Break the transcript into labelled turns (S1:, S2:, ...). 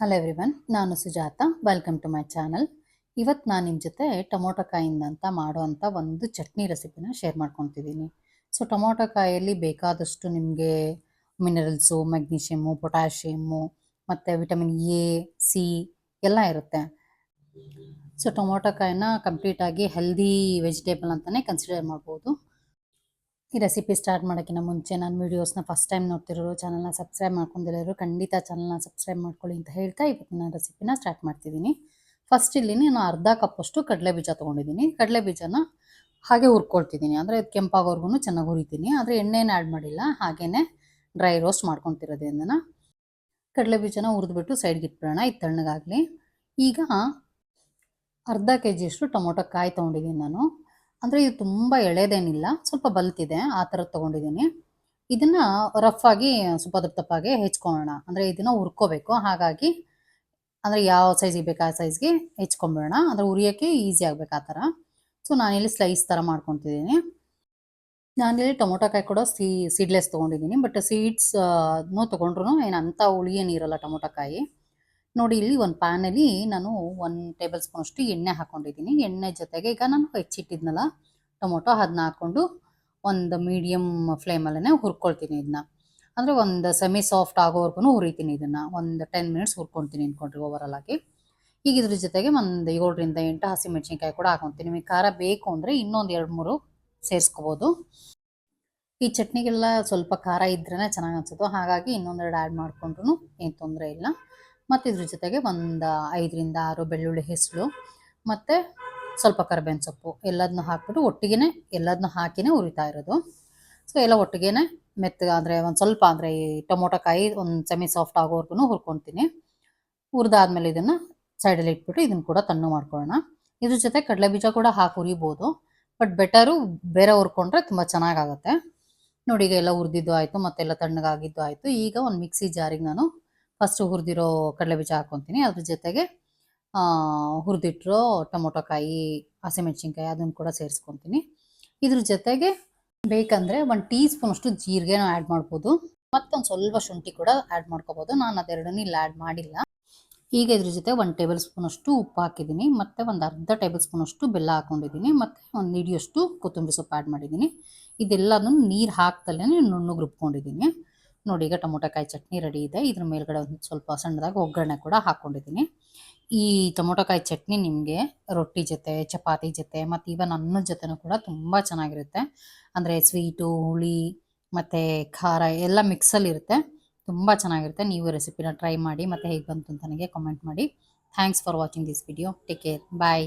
S1: Hello everyone ನಾನು Sujata welcome to my channel ಇವತ್ತು ನಾನು ನಿಮ್ಮ ಜೊತೆ ಟೊಮೊಟೊ ಕಾಯಿಂದ ಅಂತ ಮಾಡುವಂಥ ಒಂದು ಚಟ್ನಿ ರೆಸಿಪಿನ ಶೇರ್ ಮಾಡ್ಕೊತಿದ್ದೀನಿ. ಸೊ ಟೊಮೊಟೊ ಕಾಯಲ್ಲಿ ಬೇಕಾದಷ್ಟು ನಿಮಗೆ ಮಿನರಲ್ಸು ಮೆಗ್ನೀಷಿಯಮ್ಮು ಪೊಟ್ಯಾಷಿಯಮ್ಮು ಮತ್ತು ವಿಟಮಿನ್ ಎ ಸಿ ಎಲ್ಲ ಇರುತ್ತೆ. ಸೊ ಟೊಮೊಟೊ ಕಾಯಿನ ಕಂಪ್ಲೀಟಾಗಿ ಹೆಲ್ದಿ ವೆಜಿಟೇಬಲ್ ಅಂತಲೇ ಕನ್ಸಿಡರ್ ಮಾಡ್ಬೋದು. ಈ ರೆಸಿಪಿ ಸ್ಟಾರ್ಟ್ ಮಾಡೋಕ್ಕಿಂತ ಮುಂಚೆ ನಾನು ವೀಡಿಯೋಸ್ನ ಫಸ್ಟ್ ಟೈಮ್ ನೋಡ್ತಿರೋರು ಚಾನಲ್ನ ಸಬ್ಸ್ಕ್ರೈಬ್ ಮಾಡ್ಕೊಂಡಿರೋರು, ಖಂಡಿತ ಚಾನಲ್ನ ಸಬ್ಸ್ಕ್ರೈಬ್ ಮಾಡ್ಕೊಳ್ಳಿ ಅಂತ ಹೇಳ್ತಾ ಇವತ್ತಿನ ರೆಸಿಪಿನ ಸ್ಟಾರ್ಟ್ ಮಾಡ್ತಿದ್ದೀನಿ. ಫಸ್ಟ್ ಇಲ್ಲಿ ನಾನು ಅರ್ಧ ಕಪ್ಪಷ್ಟು ಕಡಲೆ ಬೀಜ ತೊಗೊಂಡಿದ್ದೀನಿ. ಕಡಲೆ ಬೀಜನ ಹಾಗೆ ಹುರ್ಕೊಳ್ತಿದ್ದೀನಿ. ಅಂದರೆ ಅದು ಕೆಂಪಾಗೋರ್ಗು ಚೆನ್ನಾಗಿ ಹುರಿತೀನಿ. ಆದರೆ ಎಣ್ಣೆನ ಆ್ಯಡ್ ಮಾಡಿಲ್ಲ. ಹಾಗೆಯೇ ಡ್ರೈ ರೋಸ್ಟ್ ಮಾಡ್ಕೊತಿರೋದ್ರಿಂದ ಕಡಲೆ ಬೀಜನ ಹುರಿದ್ಬಿಟ್ಟು ಸೈಡ್ಗೆ ಇಟ್ಬಿಡೋಣ. ಇದು ತಣ್ಣಗಾಗಲಿ. ಈಗ ಅರ್ಧ ಕೆ ಜಿಯಷ್ಟು ಟೊಮೊಟೊ ಕಾಯಿ ತೊಗೊಂಡಿದ್ದೀನಿ ನಾನು. ಅಂದರೆ ಇದು ತುಂಬ ಎಳೆದೇನಿಲ್ಲ, ಸ್ವಲ್ಪ ಬಲ್ತಿದೆ, ಆ ಥರದ್ದು ತೊಗೊಂಡಿದ್ದೀನಿ ಇದನ್ನು ರಫ್ ಆಗಿ ಸ್ವಲ್ಪ ದಪ್ಪ ಹೆಚ್ಕೊಳ್ಳೋಣ ಅಂದರೆ ಇದನ್ನು ಹುರ್ಕೋಬೇಕು, ಹಾಗಾಗಿ ಅಂದರೆ ಯಾವ ಸೈಜಿಗೆ ಬೇಕು ಆ ಸೈಜ್ಗೆ ಹೆಚ್ಕೊಂಬಿಡೋಣ. ಅಂದರೆ ಉರಿಯೋಕ್ಕೆ ಈಸಿ ಆಗಬೇಕು ಆ ಥರ. ಸೊ ನಾನಿಲ್ಲಿ ಸ್ಲೈಸ್ ಥರ ಮಾಡ್ಕೊತಿದ್ದೀನಿ ನಾನಿಲ್ಲಿ ಟೊಮೊಟೊ ಕಾಯಿ ಕೂಡ ಸೀ ಸೀಡ್ಲೆಸ್ ತೊಗೊಂಡಿದ್ದೀನಿ ಬಟ್ ಸೀಡ್ಸ್ ಅದನ್ನೂ ತೊಗೊಂಡ್ರು ಏನು ಅಂಥ ಹುಳಿ ಏನಿರಲ್ಲ ಟೊಮೊಟೊ ಕಾಯಿ ನೋಡಿ ಇಲ್ಲಿ ಒಂದು ಪ್ಯಾನಲ್ಲಿ ನಾನು ಒಂದು ಟೇಬಲ್ ಸ್ಪೂನಷ್ಟು ಎಣ್ಣೆ ಹಾಕ್ಕೊಂಡಿದ್ದೀನಿ ಎಣ್ಣೆ ಜೊತೆಗೆ ಈಗ ನಾನು ಹೆಚ್ಚಿಟ್ಟಿದ್ನಲ್ಲ, ಟೊಮೊಟೊ ಅದನ್ನ ಹಾಕ್ಕೊಂಡು ಒಂದು ಮೀಡಿಯಮ್ ಫ್ಲೇಮಲ್ಲೇ ಹುರ್ಕೊಳ್ತೀನಿ ಇದನ್ನ ಅಂದರೆ ಒಂದು ಸೆಮಿ ಸಾಫ್ಟ್ ಆಗೋವರೆಗೂ ಹುರಿತೀನಿ ಇದನ್ನು. ಒಂದು ಟೆನ್ ಮಿನಿಟ್ಸ್ ಹುರ್ಕೊಳ್ತೀನಿ ಅಂದ್ಕೊಂಡ್ರಿ ಓವರಾಲ್ ಆಗಿ. ಈಗ ಇದ್ರ ಜೊತೆಗೆ ಒಂದು ಏಳರಿಂದ ಎಂಟು ಹಸಿಮೆಣ್ಸಿನ್ಕಾಯಿ ಕೂಡ ಹಾಕೊತೀನಿ. ನಿಮಗೆ ಖಾರ ಬೇಕು ಅಂದರೆ ಇನ್ನೊಂದು ಎರಡು ಮೂರು ಸೇರಿಸ್ಕೋಬೋದು. ಈ ಚಟ್ನಿಗೆಲ್ಲ ಸ್ವಲ್ಪ ಖಾರ ಇದ್ರೇ ಚೆನ್ನಾಗಿ ಅನ್ಸುತ್ತೋ, ಹಾಗಾಗಿ ಇನ್ನೊಂದೆರಡು ಆ್ಯಡ್ ಮಾಡಿಕೊಂಡ್ರು ಏನು ತೊಂದರೆ ಇಲ್ಲ. ಮತ್ತು ಇದ್ರ ಜೊತೆಗೆ ಒಂದು ಐದರಿಂದ ಆರು ಬೆಳ್ಳುಳ್ಳಿ ಹೆಸರು, ಮತ್ತು ಸ್ವಲ್ಪ ಕರ್ಬೇವಿನ ಸೊಪ್ಪು ಎಲ್ಲದನ್ನು ಹಾಕ್ಬಿಟ್ಟು ಒಟ್ಟಿಗೆ ಎಲ್ಲದನ್ನು ಹಾಕಿನೇ ಉರಿತಾ ಇರೋದು. ಸೊ ಎಲ್ಲ ಒಟ್ಟಿಗೆ ಮೆತ್ತಗೆ ಅಂದರೆ ಒಂದು ಸ್ವಲ್ಪ ಅಂದರೆ ಈ ಟೊಮೊಟೊ ಕಾಯಿ ಒಂದು ಸೆಮಿ ಸಾಫ್ಟ್ ಆಗೋವರೆಗೂ ಹುರ್ಕೊತೀನಿ. ಹುರಿದಾದ್ಮೇಲೆ ಇದನ್ನು ಸೈಡಲ್ಲಿ ಇಟ್ಬಿಟ್ಟು ಇದನ್ನು ಕೂಡ ತಣ್ಣು ಮಾಡ್ಕೊಳ್ಳೋಣ ಇದ್ರ ಜೊತೆ ಕಡಲೆ ಬೀಜ ಕೂಡ ಹಾಕಿ ಹುರಿಬೋದು, ಬಟ್ ಬೆಟರು ಬೇರೆ ಹುರ್ಕೊಂಡ್ರೆ ತುಂಬ ಚೆನ್ನಾಗಾಗುತ್ತೆ. ನೋಡಿ, ಈಗ ಎಲ್ಲ ಹುರಿದಿದ್ದು ಆಯಿತು, ಮತ್ತೆಲ್ಲ ತಣ್ಣಗಾಗಿದ್ದು ಆಯಿತು. ಈಗ ಒಂದು ಮಿಕ್ಸಿ ಜಾರಿಗೆ ನಾನು ಫಸ್ಟ್ ಹುರಿದಿರೋ ಕಡಲೆ ಬೀಜ ಹಾಕೊತೀನಿ. ಅದ್ರ ಜೊತೆಗೆ ಹುರಿದಿಟ್ಟಿರೋ ಟೊಮೊಟೊ ಕಾಯಿ ಹಸಿಮೆಣ್ಸಿನ್ಕಾಯಿ ಅದನ್ನು ಕೂಡ ಸೇರಿಸ್ಕೊತೀನಿ. ಇದ್ರ ಜೊತೆಗೆ ಬೇಕಂದರೆ ಒಂದು ಟೀ ಸ್ಪೂನಷ್ಟು ಜೀರಿಗೆನೂ ಆ್ಯಡ್ ಮಾಡ್ಬೋದು. ಮತ್ತೊಂದು ಸ್ವಲ್ಪ ಶುಂಠಿ ಕೂಡ ಆ್ಯಡ್ ಮಾಡ್ಕೋಬೋದು. ನಾನು ಅದೆರಡನ್ನೂ ಇಲ್ಲಿ ಆ್ಯಡ್ ಮಾಡಿಲ್ಲ. ಈಗ ಇದ್ರ ಜೊತೆ ಒಂದು ಟೇಬಲ್ ಸ್ಪೂನಷ್ಟು ಉಪ್ಪು ಹಾಕಿದ್ದೀನಿ. ಮತ್ತು ಒಂದು ಅರ್ಧ ಟೇಬಲ್ ಸ್ಪೂನಷ್ಟು ಬೆಲ್ಲ ಹಾಕ್ಕೊಂಡಿದ್ದೀನಿ ಮತ್ತು ಒಂದು ನಿಡಿಯಷ್ಟು ಕೊತ್ತಂಬರಿ ಸೊಪ್ಪು ಆ್ಯಡ್ ಮಾಡಿದ್ದೀನಿ. ಇದೆಲ್ಲದನ್ನು ನೀರು ಹಾಕ್ದಲ್ಲೇ ನುಣ್ಣಗೆ ರುಬ್ಕೊಂಡಿದ್ದೀನಿ. ನೋಡಿ, ಈಗ ಟೊಮೊಟೊಕಾಯಿ ಚಟ್ನಿ ರೆಡಿ ಇದೆ. ಇದ್ರ ಮೇಲ್ಗಡೆ ಒಂದು ಸ್ವಲ್ಪ ಸಣ್ಣದಾಗಿ ಒಗ್ಗರಣೆ ಕೂಡ ಹಾಕ್ಕೊಂಡಿದ್ದೀನಿ ಈ ಟೊಮೊಟೊಕಾಯಿ ಚಟ್ನಿ ನಿಮಗೆ ರೊಟ್ಟಿ ಜೊತೆ, ಚಪಾತಿ ಜೊತೆ ಮತ್ತು ಈವನ್ ಅನ್ನದ ಜೊತೆನೂ ಕೂಡ ತುಂಬ ಚೆನ್ನಾಗಿರುತ್ತೆ. ಅಂದರೆ ಸ್ವೀಟು ಹುಳಿ, ಮತ್ತು ಖಾರ ಎಲ್ಲ ಮಿಕ್ಸಲ್ಲಿ ಇರುತ್ತೆ. ತುಂಬ ಚೆನ್ನಾಗಿರುತ್ತೆ. ನೀವು ರೆಸಿಪಿನ ಟ್ರೈ ಮಾಡಿ ಮತ್ತು ಹೇಗೆ ಬಂತು ಅಂತ ನನಗೆ ಕಾಮೆಂಟ್ ಮಾಡಿ. Thanks for watching this video take care bye